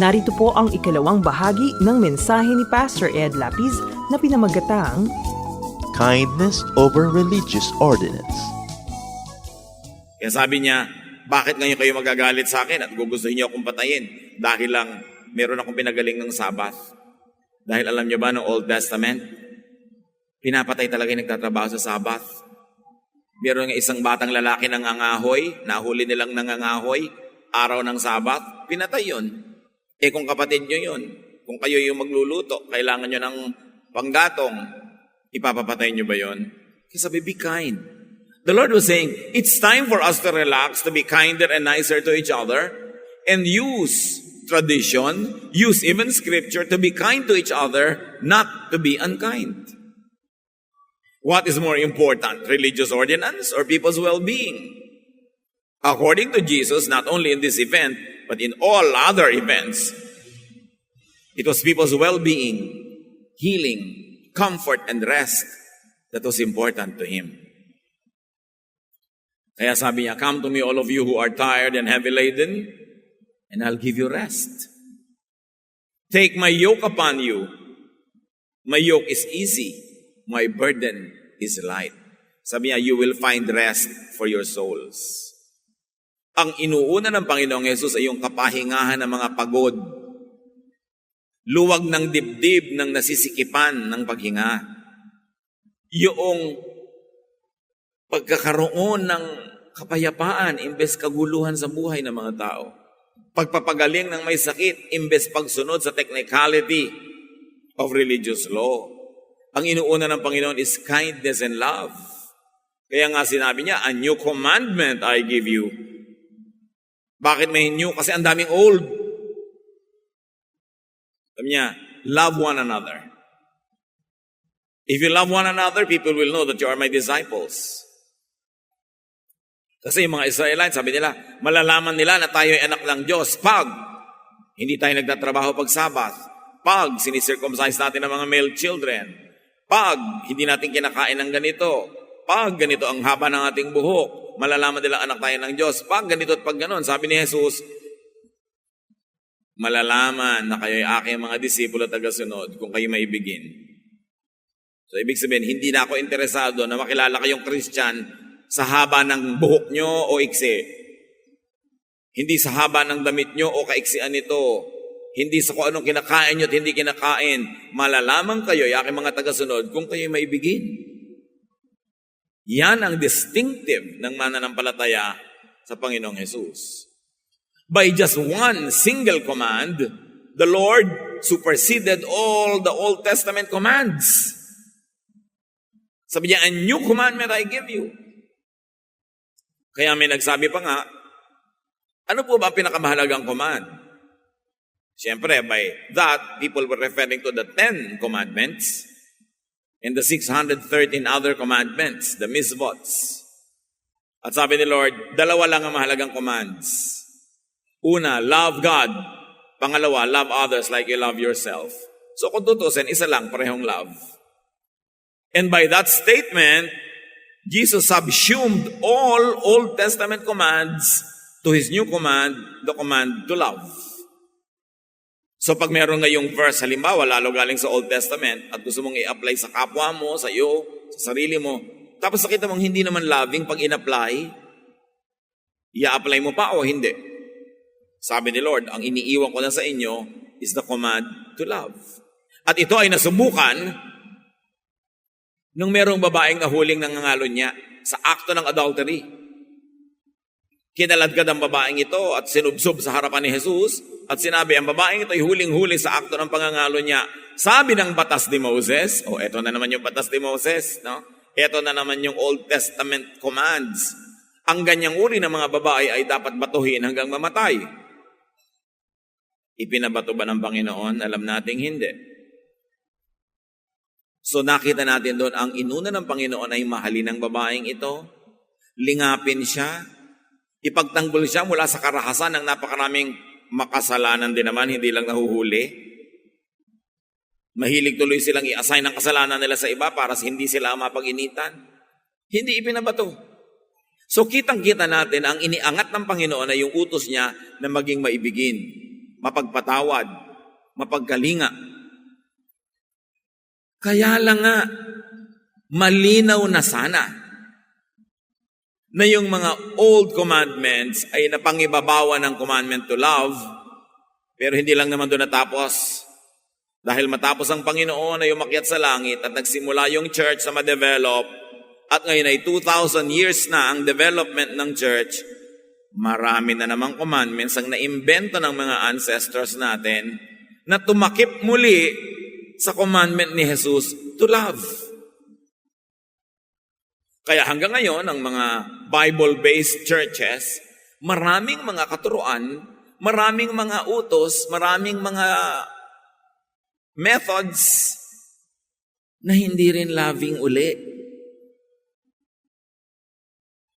Narito po ang ikalawang bahagi ng mensahe ni Pastor Ed Lapis na pinamagatang kindness over religious ordinance. Kaya sabi niya, bakit ngayon kayo magagalit sa akin at gugustuhin niyo akong patayin? Dahil lang meron akong pinagaling ng Sabbath. Dahil alam niyo ba, no Old Testament, pinapatay talaga yung nagtatrabaho sa Sabbath. Meron nga isang batang lalaki ng angahoy, nahuli nilang nangangahoy, araw ng Sabbath, pinatay yun. Eh kung kapatid niyo yun, kung kayo yung magluluto, kailangan niyo ng panggatong, ipapapatay niyo ba yun? Kaya sabi, be kind. The Lord was saying, it's time for us to relax, to be kinder and nicer to each other, and use tradition, use even scripture to be kind to each other, not to be unkind. What is more important, religious ordinance or people's well-being? According to Jesus, not only in this event, but in all other events, it was people's well-being, healing, comfort, and rest that was important to Him. Kaya sabi niya, Come to me all of you who are tired and heavy laden, and I'll give you rest. Take my yoke upon you. My yoke is easy. My burden is light. Sabi niya, you will find rest for your souls. Ang inuuna ng Panginoong Yesus ay yung kapahingahan ng mga pagod. Luwag ng dibdib ng nasisikipan ng paghinga. Yung pagkakaroon ng kapayapaan imbes kaguluhan sa buhay ng mga tao. Pagpapagaling ng may sakit imbes pagsunod sa technicality of religious law. Ang inuuna ng Panginoon is kindness and love. Kaya nga sinabi niya, a new commandment I give you. Bakit may new? Kasi ang daming old. Sabi niya, love one another. If you love one another, people will know that you are my disciples. Kasi yung mga Israelites, sabi nila, malalaman nila na tayo ay anak ng Diyos pag hindi tayo nagtatrabaho pag Sabbath, pag sinicircumcise natin ang mga male children, pag hindi natin kinakain ng ganito, pag ganito ang haba ng ating buhok, malalaman nila anak tayo ng Diyos, pag ganito at pag ganon. Sabi ni Jesus, malalaman na kayo ay aking mga disipulo at tagasunod kung kayo maibigin. So, ibig sabihin, hindi na ako interesado na makilala kayong Christian sa haba ng buhok nyo o iksi. Hindi sa haba ng damit nyo o kaiksian nito. Hindi sa kung anong kinakain nyo at hindi kinakain. Malalaman kayo, ay aking mga tagasunod, kung kayo maibigin. Yan ang distinctive ng mananampalataya sa Panginoong Jesus. By just one single command, the Lord superseded all the Old Testament commands. Sabi niya, a new commandment I give you. Kaya may nagsabi pa nga, ano po ba ang pinakamahalagang command? Siyempre, by that, people were referring to the Ten Commandments and the 613 other commandments, the misvots. At sabi ni Lord, dalawa lang ang mahalagang commands. Una, love God. Pangalawa, love others like you love yourself. So kung tutusin, isa lang, parehong love. And by that statement, Jesus subsumed all Old Testament commands to His new command, the command to love. So pag meron ngayong verse, halimbawa, lalo galing sa Old Testament, at gusto mong i-apply sa kapwa mo, sa iyo, sa sarili mo, tapos nakita mong hindi naman loving pag in-apply, i-apply mo pa o hindi? Sabi ni Lord, ang iniiwan ko na sa inyo is the command to love. At ito ay nasubukan Nung merong babaeng nahuling nangangalon niya sa akto ng adultery. Kinaladkad ang babaeng ito at sinubsob sa harapan ni Jesus at sinabi, ang babaeng ito ay huling-huli sa akto ng pangangalo niya. Sabi ng batas ni Moses, o oh, eto na naman yung batas ni Moses, no? Eto na naman yung Old Testament commands. Ang ganyang uri ng mga babae ay dapat batuhin hanggang mamatay. Ipinabato ba ng Panginoon? Alam nating hindi. So nakita natin doon, ang inuna ng Panginoon ay mahalin ang babaeng ito, lingapin siya, ipagtanggol siya mula sa karahasan ng napakaraming makasalanan din naman, hindi lang nahuhuli. Mahilig tuloy silang i-assign ang kasalanan nila sa iba para hindi sila mapag-initan. Hindi ipinabato. So kitang-kita natin ang iniangat ng Panginoon ay yung utos niya na maging maibigin, mapagpatawad, mapagkalinga. Kaya lang nga, malinaw na sana na yung mga old commandments ay napangibabawa ng commandment to love, pero hindi lang naman doon natapos. Dahil matapos ang Panginoon ay umakyat sa langit at nagsimula yung church na ma-develop, at ngayon ay 2,000 years na ang development ng church, marami na namang commandments ang naimbento ng mga ancestors natin na tumakip muli sa commandment ni Jesus to love. Kaya hanggang ngayon, ang mga Bible-based churches, maraming mga katuruan, maraming mga utos, maraming mga methods na hindi rin loving uli.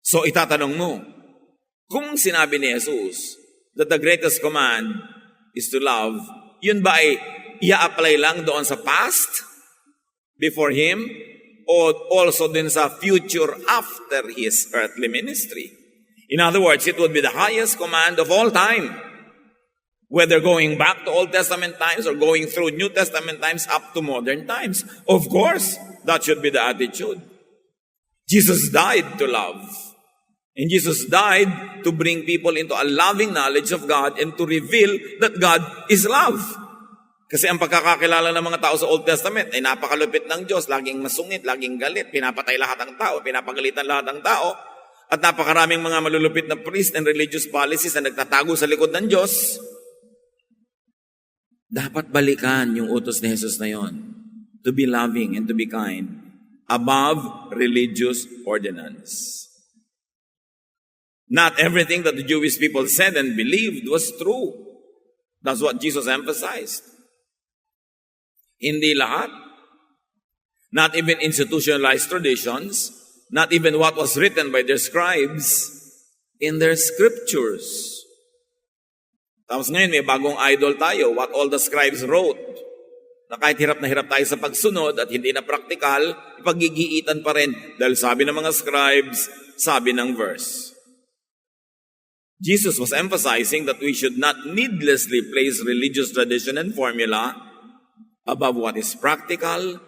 So itatanong mo, kung sinabi ni Jesus that the greatest command is to love, yun ba ay i-apply lang doon sa past before Him also din sa future after His earthly ministry? In other words, it would be the highest command of all time. Whether going back to Old Testament times or going through New Testament times up to modern times. Of course, that should be the attitude. Jesus died to love. And Jesus died to bring people into a loving knowledge of God and to reveal that God is love. Kasi ang pagkakakilala ng mga tao sa Old Testament ay napakalupit ng Diyos, laging masungit, laging galit, pinapatay lahat ng tao, pinapagalitan lahat ng tao, at napakaraming mga malulupit na priest and religious policies na nagtatago sa likod ng Diyos. Dapat balikan yung utos ni Jesus na yon. To be loving and to be kind above religious ordinance. Not everything that the Jewish people said and believed was true. That's what Jesus emphasized. Hindi lahat. Not even institutionalized traditions. Not even what was written by their scribes in their scriptures. Tapos ngayon may bagong idol tayo, what all the scribes wrote. Na kahit hirap na hirap tayo sa pagsunod at hindi na praktikal, ipagigiitan pa rin dahil sabi ng mga scribes, sabi ng verse. Jesus was emphasizing that we should not needlessly place religious tradition and formula above what is practical,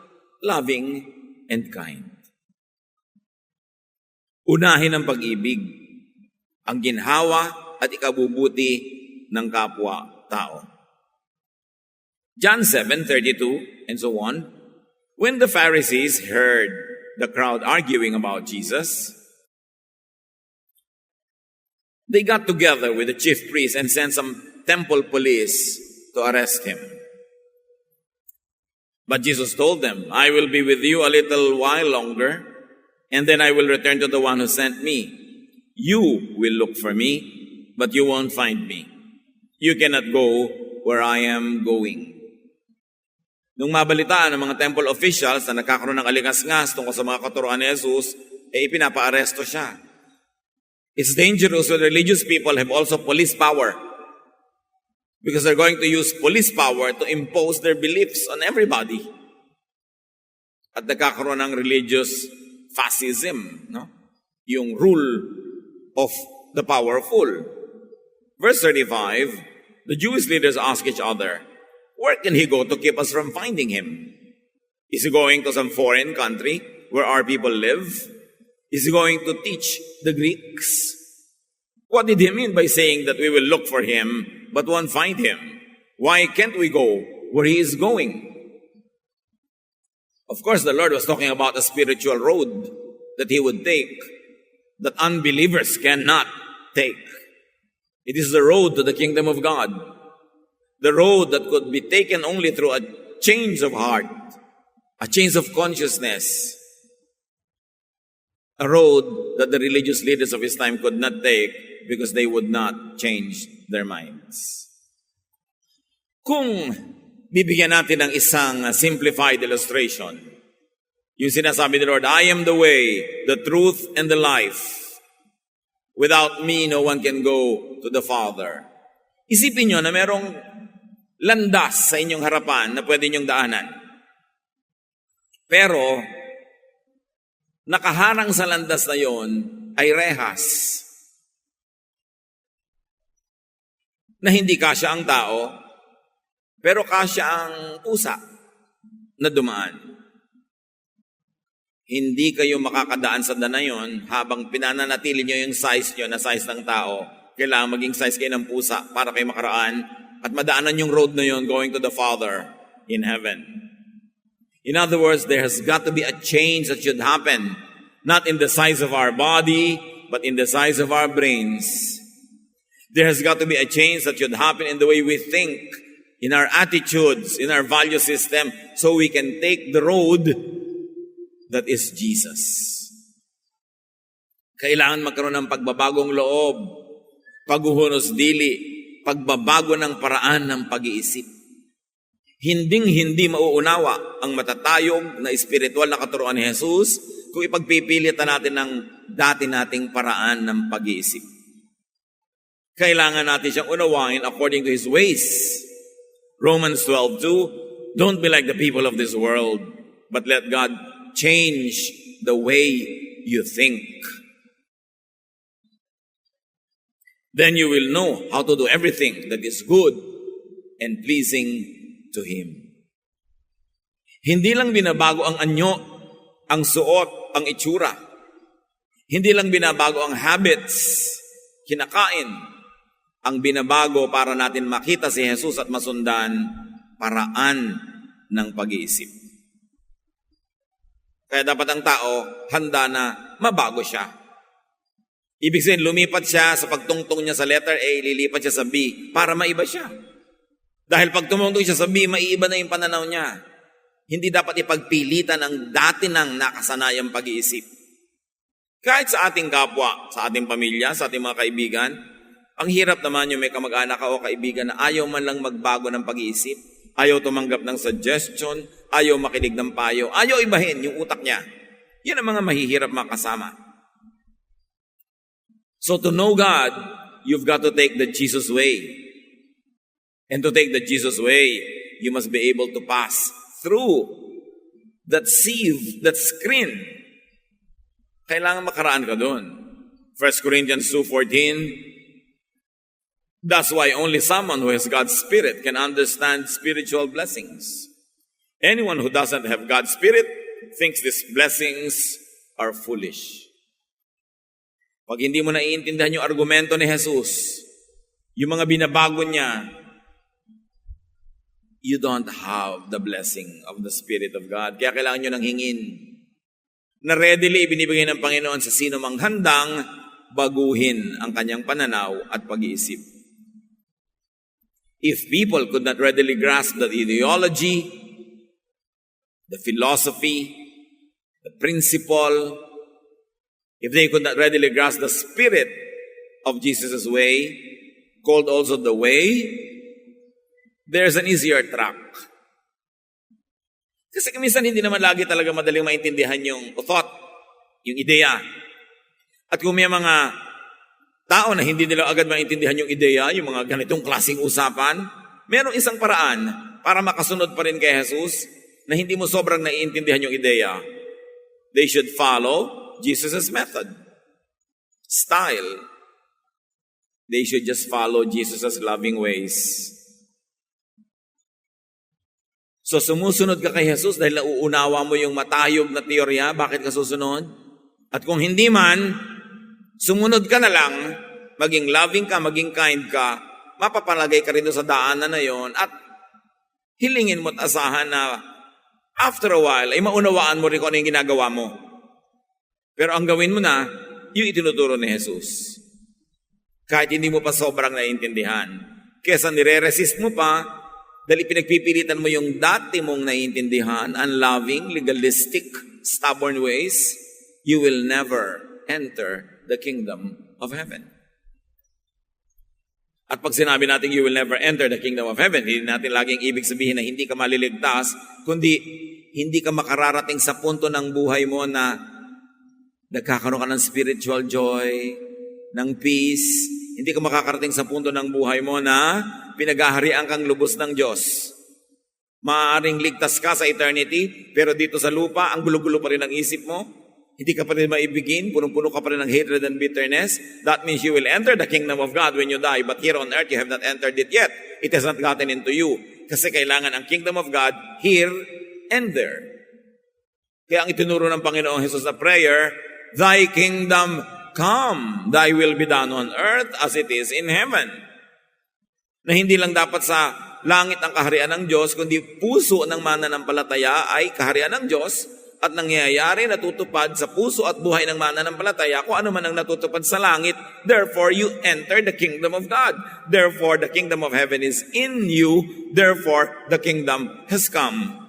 loving, and kind. Unahin ang pag-ibig, ang ginhawa at ikabubuti ng kapwa-tao. John 7:32 and so on. When the Pharisees heard the crowd arguing about Jesus, they got together with the chief priests and sent some temple police to arrest him. But Jesus told them, I will be with you a little while longer, and then I will return to the one who sent me. You will look for me, but you won't find me. You cannot go where I am going. Nung mabalitaan ng mga temple officials na nagkakaroon ng alingas-ngas tungkol sa mga katuruan ni Jesus, eh ipinapa-aresto siya. It's dangerous when religious people have also police power. Because they're going to use police power to impose their beliefs on everybody. At nagkakaroon ng religious fascism, no? Yung rule of the powerful. Verse 35, the Jewish leaders ask each other, where can he go to keep us from finding him? Is he going to some foreign country where our people live? Is he going to teach the Greeks? What did he mean by saying that we will look for him but won't find him? Why can't we go where he is going? Of course, the Lord was talking about a spiritual road that He would take that unbelievers cannot take. It is the road to the kingdom of God. The road that could be taken only through a change of heart, a change of consciousness, a road that the religious leaders of his time could not take because they would not change their minds. Kung bibigyan natin ng isang simplified illustration, yung sinasabi ni Lord, I am the way, the truth, and the life. Without me, no one can go to the Father. Isipin nyo na merong landas sa inyong harapan na pwede nyong daanan. Pero, nakaharang sa landas na yon ay rehas na hindi kasya ang tao, pero kasya ang pusa na dumaan. Hindi kayo makakadaan sa danayon habang pinananatili nyo yung size nyo na size ng tao. Kailangan maging size kayo ng pusa para kayo makaraan at madaanan yung road na yon going to the Father in heaven. In other words, there has got to be a change that should happen, not in the size of our body, but in the size of our brains. There has got to be a change that should happen in the way we think, in our attitudes, in our value system, so we can take the road that is Jesus. Kailangan magkaroon ng pagbabagong loob, paghuhunos dili, pagbabago ng paraan ng pag-iisip. Hinding hindi mauunawa ang matatayog na espiritual na katuruan ni Jesus kung ipagpipilitan natin ng dati nating paraan ng pag-iisip. Kailangan natin siyang unawain according to His ways. Romans 12.2, Don't be like the people of this world, but let God change the way you think. Then you will know how to do everything that is good and pleasing to Him. Hindi lang binabago ang anyo, ang suot, ang itsura. Hindi lang binabago ang habits, kinakain. Ang binabago para natin makita si Jesus at masundan paraan ng pag-iisip. Kaya dapat ang tao handa na mabago siya. Ibig sabihin, lumipat siya sa pagtungtong niya sa letter A, lilipat siya sa B para maiba siya. Dahil pag tumungtong siya sa B, maiiba na yung pananaw niya. Hindi dapat ipagpilitan ang dati ng nakasanayang pag-iisip. Kahit sa ating kapwa, sa ating pamilya, sa ating mga kaibigan, ang hirap naman yung may kamag-anak ka o kaibigan na ayaw man lang magbago ng pag-iisip, ayaw tumanggap ng suggestion, ayaw makinig ng payo, ayaw ibahin yung utak niya. Yan ang mga mahihirap makasama. So to know God, you've got to take the Jesus way. And to take the Jesus way, you must be able to pass through that sieve, that screen. Kailangan makaraan ka doon. 1 Corinthians 2.14 That's why only someone who has God's Spirit can understand spiritual blessings. Anyone who doesn't have God's Spirit thinks these blessings are foolish. Pag hindi mo naiintindihan yung argumento ni Jesus, yung mga binabago niya, you don't have the blessing of the Spirit of God. Kaya kailangan nyo nang hingin na readily ibinibigay ng Panginoon sa sino mang handang baguhin ang kanyang pananaw at pag-iisip. If people could not readily grasp the ideology, the philosophy, the principle, if they could not readily grasp the spirit of Jesus' way, called also the way, there's an easier track. Kasi minsan hindi naman lagi talaga madaling maintindihan yung thought, yung ideya. At kung may mga tao na hindi nila agad maintindihan yung ideya, yung mga ganitong klaseng usapan, merong isang paraan para makasunod pa rin kay Jesus na hindi mo sobrang naiintindihan yung ideya. They should follow Jesus' method, style. They should just follow Jesus' loving ways. So sumusunod ka kay Jesus dahil nauunawa mo yung matayog na teorya, bakit ka susunod? At kung hindi man, sumunod ka na lang, maging loving ka, maging kind ka, mapapalagay ka rin sa daanan na yon at hilingin mo at asahan na After a while, ay maunawaan mo rin kung ano yung ginagawa mo. Pero ang gawin mo na, yung itinuturo ni Jesus. Kahit hindi mo pa sobrang naiintindihan. Kesa nire-resist mo pa, dahil pinagpipilitan mo yung dati mong naiintindihan, unloving, legalistic, stubborn ways, you will never enter the kingdom of heaven. At pag sinabi natin you will never enter the kingdom of heaven, hindi natin laging ibig sabihin na hindi ka maliligtas, kundi hindi ka makararating sa punto ng buhay mo na nagkakaroon ka ng spiritual joy, ng peace. Hindi ka makakarating sa punto ng buhay mo na pinaghaharian kang lubos ng Diyos. Maaaring ligtas ka sa eternity, pero dito sa lupa, ang gulo-gulo pa rin ang isip mo. Hindi ka pa rin maibigin, punong-puno ka pa rin ng hatred and bitterness. That means you will enter the kingdom of God when you die, but here on earth you have not entered it yet. It has not gotten into you. Kasi kailangan ang kingdom of God here and there. Kaya ang itinuro ng Panginoong Jesus na prayer, Thy kingdom come, Thy will be done on earth as it is in heaven. Na hindi lang dapat sa langit ang kaharian ng Diyos, kundi puso ng mananampalataya ay kaharian ng Diyos at nangyayari natutupad sa puso at buhay ng mananampalataya kung ano man ang natutupad sa langit. Therefore, you enter the kingdom of God. Therefore, the kingdom of heaven is in you. Therefore, the kingdom has come.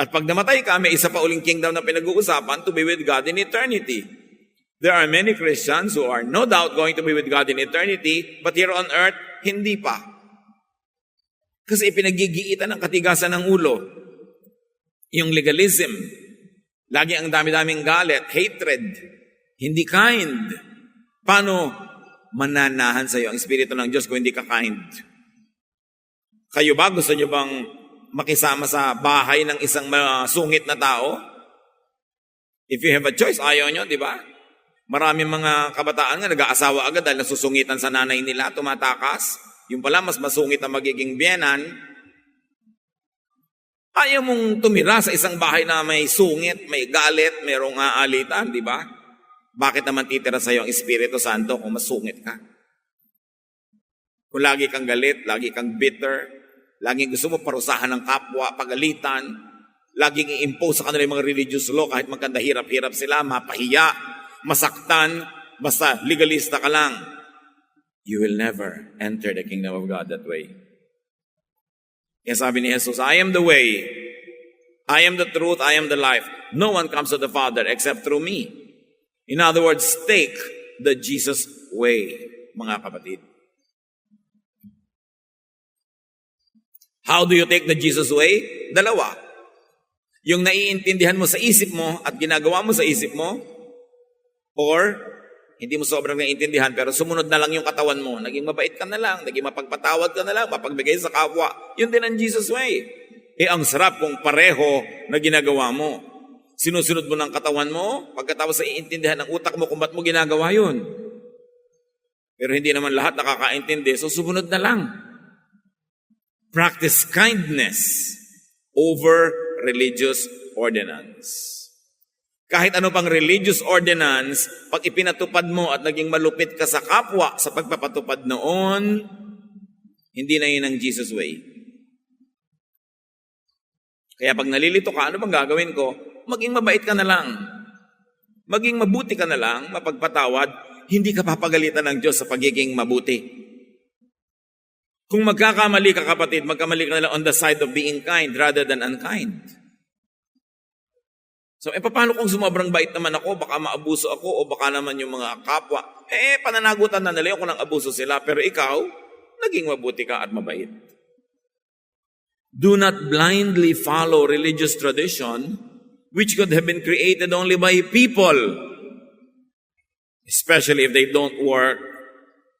At pag namatay ka, may isa pa uling kingdom na pinag-uusapan to be with God in eternity. There are many Christians who are no doubt going to be with God in eternity, but here on earth, hindi pa. Kasi ipinagigiitan ng katigasan ng ulo. Yung legalism. Lagi ang dami-daming galit, hatred, hindi kind. Paano mananahan sa iyo ang Espiritu ng Diyos kung hindi ka kind? Kayo ba, gusto niyo bang makisama sa bahay ng isang masungit na tao? If you have a choice, ayaw nyo, di ba? Maraming mga kabataan nga nag-aasawa agad dahil nasusungitan sa nanay nila, tumatakas. Yung pala, mas masungit ang magiging biyenan. Ayaw mong tumira sa isang bahay na may sungit, may galit, mayroong aalitan, di ba? Bakit naman titira sa iyo ang Espiritu Santo kung masungit ka? Kung lagi kang galit, lagi kang bitter, laging gusto mo parusahan ng kapwa, pagalitan, laging i-impose sa kanila yung mga religious law kahit magkanda hirap-hirap sila, mapahiya, masaktan, basta legalista ka lang. You will never enter the kingdom of God that way. Kaya sabi ni Jesus, I am the way, I am the truth, I am the life. No one comes to the Father except through me. In other words, take the Jesus way, mga kapatid. How do you take the Jesus way? Dalawa. Yung naiintindihan mo sa isip mo at ginagawa mo sa isip mo, or hindi mo sobrang naiintindihan pero sumunod na lang yung katawan mo. Naging mabait ka na lang, naging mapagpatawad ka na lang, mapagbigay sa kapwa. Yun din ang Jesus way. Eh ang sarap kung pareho na ginagawa mo. Sinusunod mo ng katawan mo, pagkatapos sa iintindihan ng utak mo kung ba't mo ginagawa yun. Pero hindi naman lahat nakakaintindi, so sumunod na lang. Practice kindness over religious ordinance. Kahit ano pang religious ordinance, pag ipinatupad mo at naging malupit ka sa kapwa sa pagpapatupad noon, hindi na yun ang Jesus way. Kaya pag nalilito ka, ano bang gagawin ko? Maging mabait ka na lang. Maging mabuti ka na lang, mapagpatawad, hindi ka papagalitan ng Diyos sa pagiging mabuti. Kung magkakamali ka kapatid, magkamali ka na lang on the side of being kind rather than unkind. So, eh, paano kung sumabrang bait naman ako, baka maabuso ako, o baka naman yung mga kapwa, eh, pananagutan na nila kung nang abuso sila, pero ikaw, naging mabuti ka at mabait. Do not blindly follow religious tradition, which could have been created only by people, especially if they don't work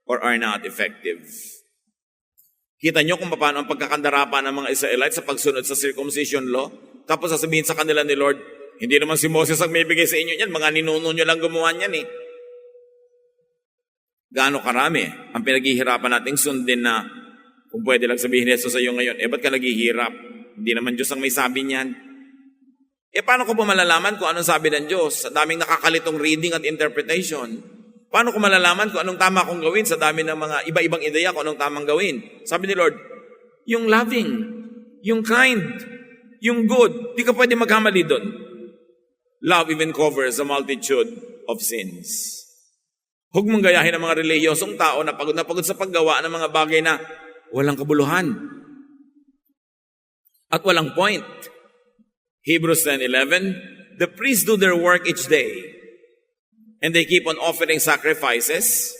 or are not effective. Kita nyo kung paano ang pagkakandarapan ng mga Israelites sa pagsunod sa circumcision law, tapos sasabihin sa kanila ni Lord, hindi naman si Moses ang may bigay sa inyo yan. Mga ninuno nyo lang gumawa niyan eh. Gaano karami ang pinaghihirapan nating sundin na kung pwede lang sabihin ni sa iyo ngayon, eh ba't ka naghihirap? Hindi naman Diyos ang may sabi niyan. Eh paano ko pa malalaman kung anong sabi ng Diyos? Sa daming nakakalitong reading at interpretation. Paano ko malalaman kung anong tama kong gawin sa dami ng mga iba-ibang ideya kung anong tamang gawin? Sabi ni Lord, yung loving, yung kind, yung good. Di ka pwede magkamali doon. Love even covers a multitude of sins. Huwag mong gayahin ang mga reliyosong tao na pagod na pagod sa paggawa ng mga bagay na walang kabuluhan. At walang point. Hebrews 10.11 The priests do their work each day and they keep on offering sacrifices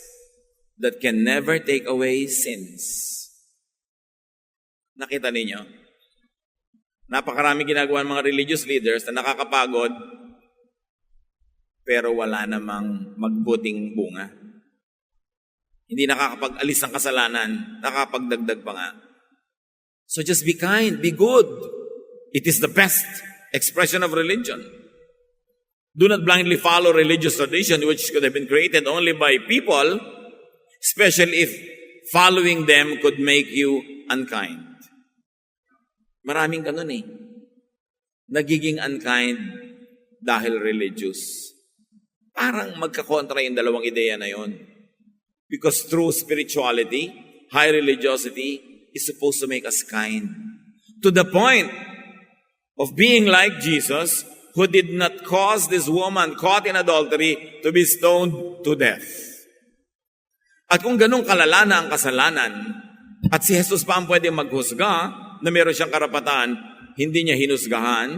that can never take away sins. Nakita ninyo? Napakarami ginagawa ng mga religious leaders na nakakapagod pero wala namang magbuting bunga. Hindi nakakapag-alis ng kasalanan, nakakapagdagdag pa nga. So just be kind, be good. It is the best expression of religion. Do not blindly follow religious tradition which could have been created only by people, especially if following them could make you unkind. Maraming ganun eh. Nagiging unkind dahil religious. Parang magkakontra yung dalawang ideya na yon. Because true spirituality, high religiosity, is supposed to make us kind. To the point of being like Jesus, who did not cause this woman caught in adultery to be stoned to death. At kung ganun kalala na ang kasalanan, at si Jesus pa ang pwede maghusga na meron siyang karapatan, hindi niya hinusgahan,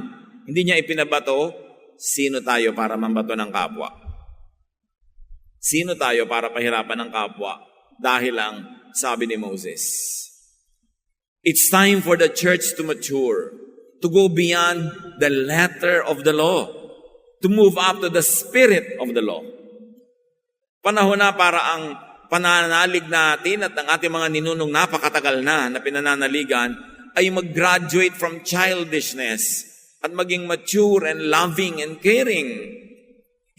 hindi niya ipinabato, sino tayo para mambato ng kapwa? Sino tayo para pahirapan ng kapwa? Dahil lang sabi ni Moses, It's time for the church to mature, to go beyond the letter of the law, to move up to the spirit of the law. Panahon na para ang pananalig natin at ang ating mga ninunong napakatagal na na pinananaligan ay mag-graduate from childishness at maging mature and loving and caring.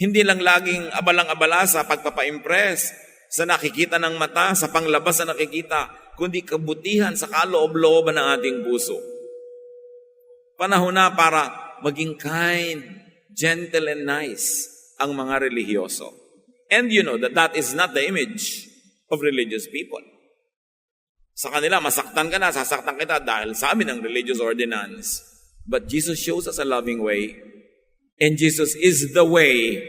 Hindi lang laging abalang-abala sa pagpapa-impress, sa nakikita ng mata, sa panglabas na nakikita, kundi kabutihan sa kaloob-looban ng ating puso. Panahon na para maging kind, gentle, and nice ang mga relihiyoso. And you know that that is not the image of religious people. Sa kanila, masaktan ka na, sasaktan kita dahil sa amin ang religious ordinance. But Jesus shows us a loving way. And Jesus is the way,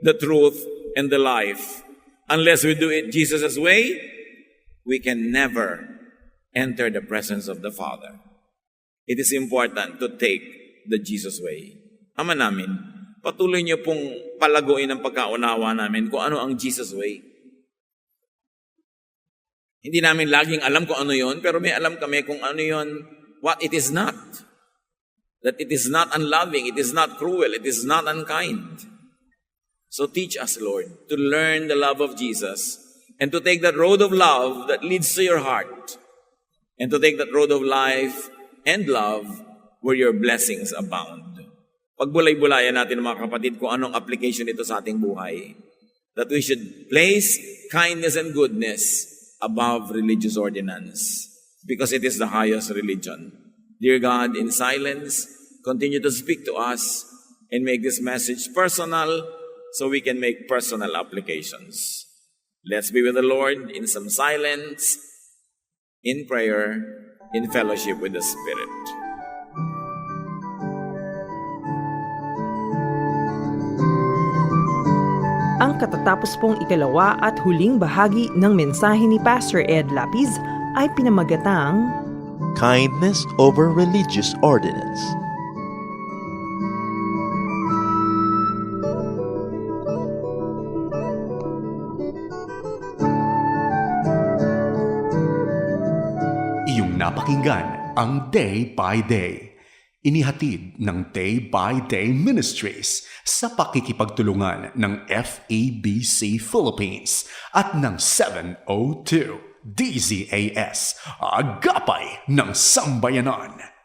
the truth, and the life. Unless we do it Jesus' way, we can never enter the presence of the Father. It is important to take the Jesus way. Ama namin, patuloy niyo pong palaguin ang pagkaunawa namin kung ano ang Jesus way. Hindi namin laging alam kung ano yon, pero may alam kami kung ano yon, what it is not. That it is not unloving, it is not cruel, it is not unkind. So teach us, Lord, to learn the love of Jesus and to take that road of love that leads to your heart and to take that road of life and love where your blessings abound. Pagbulay-bulayan natin mga kapatid kung anong application nito sa ating buhay. That we should place kindness and goodness above religious ordinance because it is the highest religion. Dear God, in silence, continue to speak to us and make this message personal so we can make personal applications. Let's be with the Lord in some silence, in prayer, in fellowship with the Spirit. Ang katatapos pong ikalawa at huling bahagi ng mensahe ni Pastor Ed Lapiz ay pinamagatang Kindness over religious ordinance. Iyong napakinggan ang Day by Day. Inihatid ng Day by Day Ministries sa pakikipagtulungan ng FABC Philippines at ng 702 DZAS, Agapay ng Sambayanan.